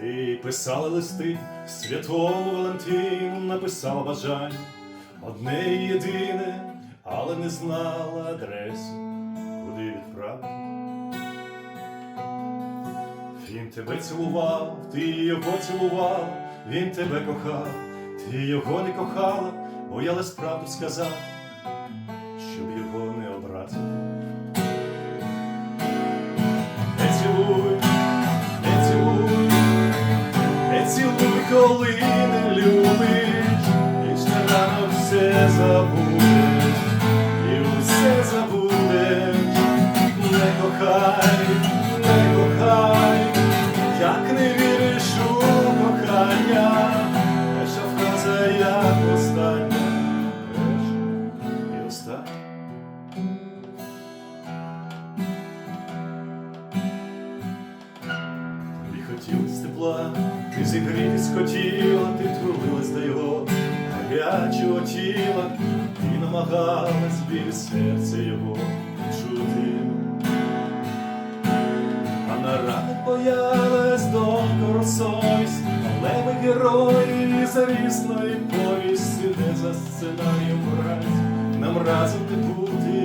Ти писала листи святому Валентину, написала бажання, одне і єдине, але не знала адресу, куди відправити. Він тебе цілував, ти його цілував, він тебе кохав, ти його не кохала, боялась правду сказати, щоб його не образити. Коли не любиш, ж не рано все забудеш, і усе забудеш, не кохай, не кохай, як не віриш у кохання, хотілось тепла, ти зігрітись хотіла, ти трулилась до його гарячого тіла, ти намагалась біль серця його чути. А на ранок боялась докору совість, але ми герої зарісної повісті, де за сценарієм враз нам разом не буде